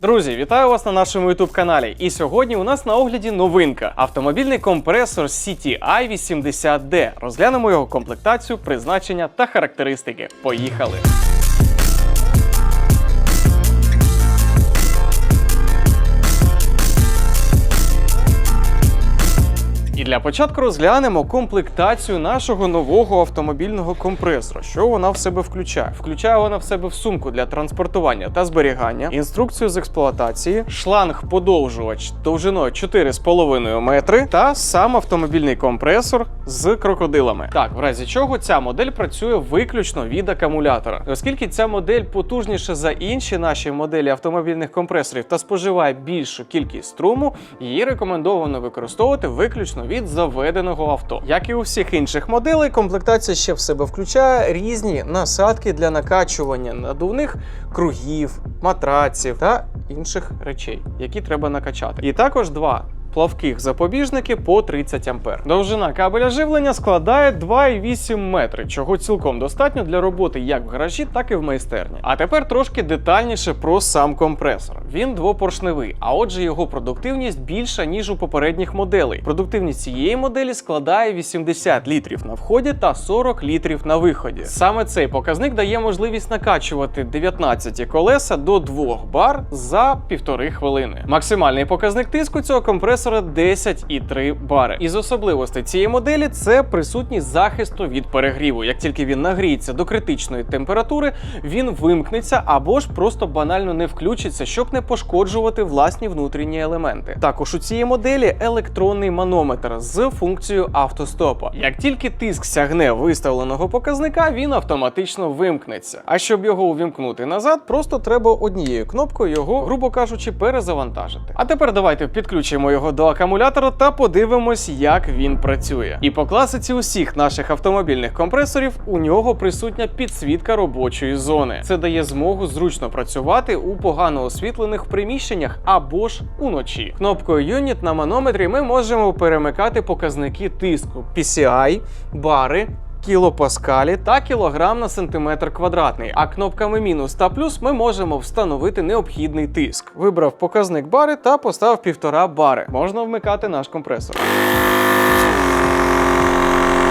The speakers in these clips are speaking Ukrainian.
Друзі, вітаю вас на нашому youtube каналі. І сьогодні у нас на огляді новинка: автомобільний компресор CTI 80D. Розглянемо його комплектацію, призначення та характеристики. Поїхали! Для початку розглянемо комплектацію нашого нового автомобільного компресора. Що вона в себе включає? Включає вона в себе в сумку для транспортування та зберігання, інструкцію з експлуатації, шланг-подовжувач довжиною 4,5 метри та сам автомобільний компресор з крокодилами. Так, в разі чого ця модель працює виключно від акумулятора. Оскільки ця модель потужніша за інші наші моделі автомобільних компресорів та споживає більшу кількість струму, її рекомендовано використовувати виключно від заведеного авто. Як і у всіх інших моделей, комплектація ще в себе включає різні насадки для накачування надувних кругів, матраців та інших речей, які треба накачати. І також два. Плавких запобіжники по 30 ампер. Довжина кабеля живлення складає 2,8 метри, чого цілком достатньо для роботи як в гаражі, так і в майстерні. А тепер трошки детальніше про сам компресор. Він двопоршневий, а отже, його продуктивність більша ніж у попередніх моделей. Продуктивність цієї моделі складає 80 літрів на вході та 40 літрів на виході. Саме цей показник дає можливість накачувати 19 колеса до 2 бар за півтори хвилини. Максимальний показник тиску цього компресора 10,3 бари. Із особливостей цієї моделі це присутність захисту від перегріву. Як тільки він нагріється до критичної температури, він вимкнеться або ж просто банально не включиться, щоб не пошкоджувати власні внутрішні елементи. Також у цієї моделі електронний манометр з функцією автостопа. Як тільки тиск сягне виставленого показника, він автоматично вимкнеться. А щоб його увімкнути назад, просто треба однією кнопкою його, грубо кажучи, перезавантажити. А тепер давайте підключимо його до акумулятора та подивимось, як він працює. І по класиці усіх наших автомобільних компресорів у нього присутня підсвітка робочої зони. Це дає змогу зручно працювати у погано освітлених приміщеннях або ж уночі. Кнопкою Unit на манометрі ми можемо перемикати показники тиску PCI, бари. Кілопаскалі та кілограм на сантиметр квадратний. А кнопками мінус та плюс ми можемо встановити необхідний тиск. Вибрав показник бари та поставив півтора бари. Можна вмикати наш компресор.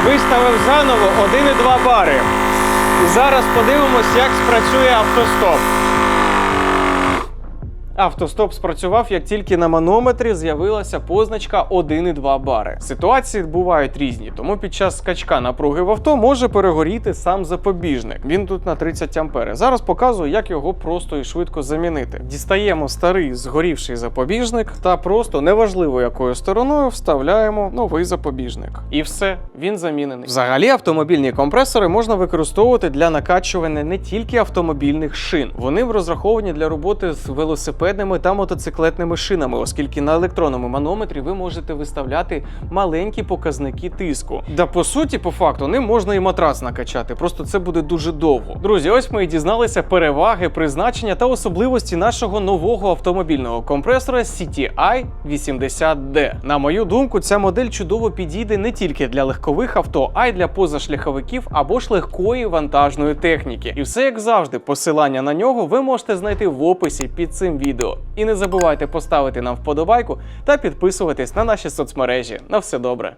Виставив заново 1,2 бари. І зараз подивимось, як спрацює автостоп. Автостоп спрацював, як тільки на манометрі з'явилася позначка 1,2 бари. Ситуації бувають різні, тому під час скачка напруги в авто може перегоріти сам запобіжник. Він тут на 30 ампери. Зараз показую, як його просто і швидко замінити. Дістаємо старий згорівший запобіжник та просто неважливо якою стороною вставляємо новий запобіжник. І все, він замінений. Взагалі, автомобільні компресори можна використовувати для накачування не тільки автомобільних шин. Вони розраховані для роботи з велосипедами та мотоциклетними шинами, оскільки на електронному манометрі ви можете виставляти маленькі показники тиску. Да по суті, по факту, ним можна і матрац накачати, просто це буде дуже довго. Друзі, ось ми і дізналися переваги, призначення та особливості нашого нового автомобільного компресора CTI 80D. На мою думку, ця модель чудово підійде не тільки для легкових авто, а й для позашляховиків або ж легкої вантажної техніки. І все як завжди, посилання на нього ви можете знайти в описі під цим відео. І не забувайте поставити нам вподобайку та підписуватись на наші соцмережі. На все добре.